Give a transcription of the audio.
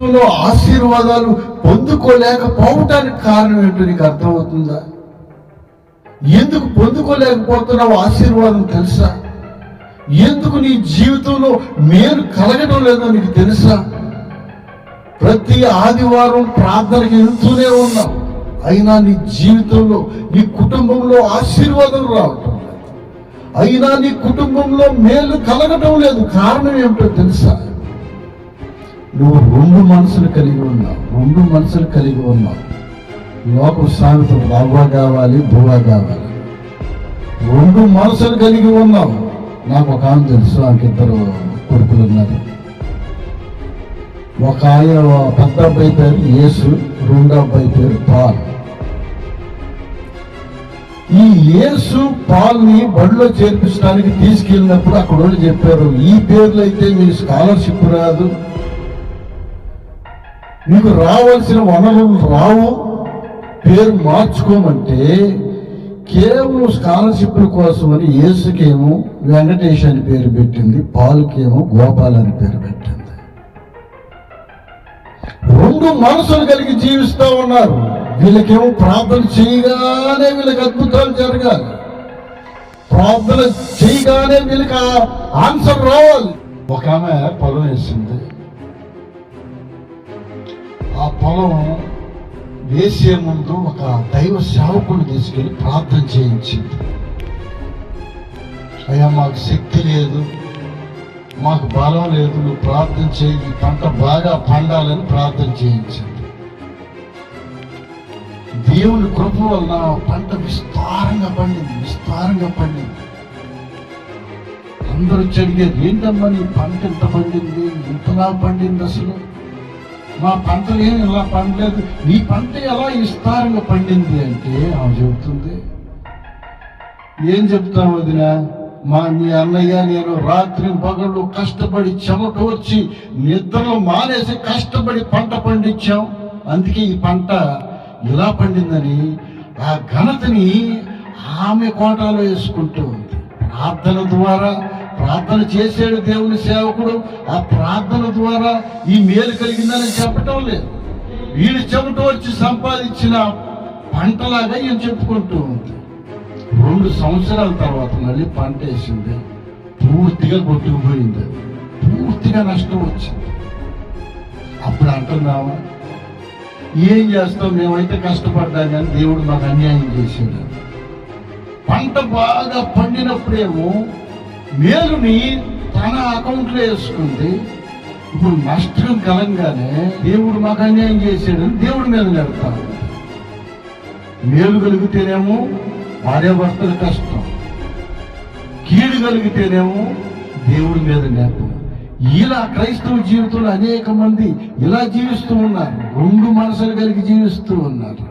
జీవితంలో ఆశీర్వాదాలు పొందుకోలేకపోవటానికి కారణం ఏంటో నీకు అర్థమవుతుందా? ఎందుకు పొందుకోలేకపోతున్నావు ఆశీర్వాదం తెలుసా? ఎందుకు నీ జీవితంలో మేలు కలగడం లేదో నీకు తెలుసా? ప్రతి ఆదివారం ప్రార్థనకి వెళ్తూనే ఉన్నావు. అయినా నీ జీవితంలో నీ కుటుంబంలో ఆశీర్వాదం రావటం అయినా నీ కుటుంబంలో మేలు కలగటం లేదు. కారణం ఏమిటో తెలుసా? నువ్వు రెండు మనసులు కలిగి ఉన్నావు. రెండు మనసులు కలిగి ఉన్నావు. లోకం సాగుతూ రవ్వ కావాలి బువ్వ కావాలి. రెండు మనసులు కలిగి ఉన్నావు. నాకు ఒక ఆమె తెలుసు ఆమెకి ఇద్దరు కొడుకులు ఉన్నారు. ఒక ఆయన పెద్ద అబ్బాయి పేరు యేసు రెండో అబ్బాయి పేరు పాల్. ఈ యేసు పాల్ని బడిలో చేర్పించడానికి తీసుకెళ్ళినప్పుడు అక్కడ వాళ్ళు చెప్పారు ఈ పేర్లు అయితే మీ స్కాలర్షిప్ రాదు. మీకు రావాల్సిన వనరులు రావు. పేరు మార్చుకోమంటే కేవలం స్కాలర్షిప్ల కోసమని యేసుకేమో వెంకటేష్ అని పేరు పెట్టింది పాలుకేమో గోపాల్ అని పేరు పెట్టింది. రెండు మనసులు కలిగి జీవిస్తూ ఉన్నారు. వీళ్ళకేమో ప్రార్థన చేయగానే వీళ్ళకి అద్భుతాలు జరగాలి. ప్రార్థన చేయగానే వీళ్ళకి ఆన్సర్ రావాలి. ఒక ఆమె పొలం వేసింది. ఆ పొలం వేసే ముందు ఒక దైవ సేవకుని తీసుకెళ్ళి ప్రార్థన చేయించింది. అయ్యా మాకు శక్తి లేదు మాకు బలం లేదు నువ్వు ప్రార్థన చేయి పంట బాగా పండాలని ప్రార్థన చేయించింది. దేవుని కృప వలన పంట విస్తారంగా పండింది విస్తారంగా పండింది. అందరూ వచ్చి అడిగారు ఏంటమ్మా నీ పంట ఎంత పండింది? ఇంతలా పండింది అసలు? మా పంటలు ఏం ఇలా పండలేదు. నీ పంట ఎలా ఇస్తారంగా పండింది అంటే ఆమె చెబుతుంది. ఏం చెప్తాం వదిన? మా మీ అన్నయ్య నేను రాత్రి పగళ్ళు కష్టపడి చెమట వచ్చి నిద్రలో మానేసి కష్టపడి పంట పండించాం. అందుకే ఈ పంట ఇలా పండిందని ఆ ఘనతని ఆమె కోటాలో వేసుకుంటూ ఉంది. ప్రార్థన ద్వారా ప్రార్థన చేసేడు దేవుని సేవకుడు. ఆ ప్రార్థన ద్వారా ఈ మేలు కలిగిందని చెప్పటం లేదు. వీడు చెమట వచ్చి సంపాదించిన పంటలాగా ఈయన చెప్పుకుంటూ ఉంది. రెండు సంవత్సరాల తర్వాత మళ్ళీ పంట వేసింది. పూర్తిగా కొట్టుకుపోయింది. పూర్తిగా నష్టం వచ్చింది. అప్పుడు అంటున్నావా? ఏం చేస్తాం మేమైతే కష్టపడ్డాం కానీ దేవుడు మాకు అన్యాయం చేశాడు. పంట బాగా పండినప్పుడేమో మేలుని తన అకౌంట్లో వేసుకుంది. ఇప్పుడు నష్టం కలంగానే దేవుడు మాకు అన్యాయం చేశాడని దేవుడి మీద నెడతాను మేలు కలిగితేనేమో భార్యాభర్తల కష్టం. కీడు కలిగితేనేమో దేవుడి మీద నేపం ఇలా క్రైస్తవ జీవితంలో అనేక మంది ఇలా జీవిస్తూ ఉన్నారు. రెండు మనసులు కలిగి జీవిస్తూ ఉన్నారు.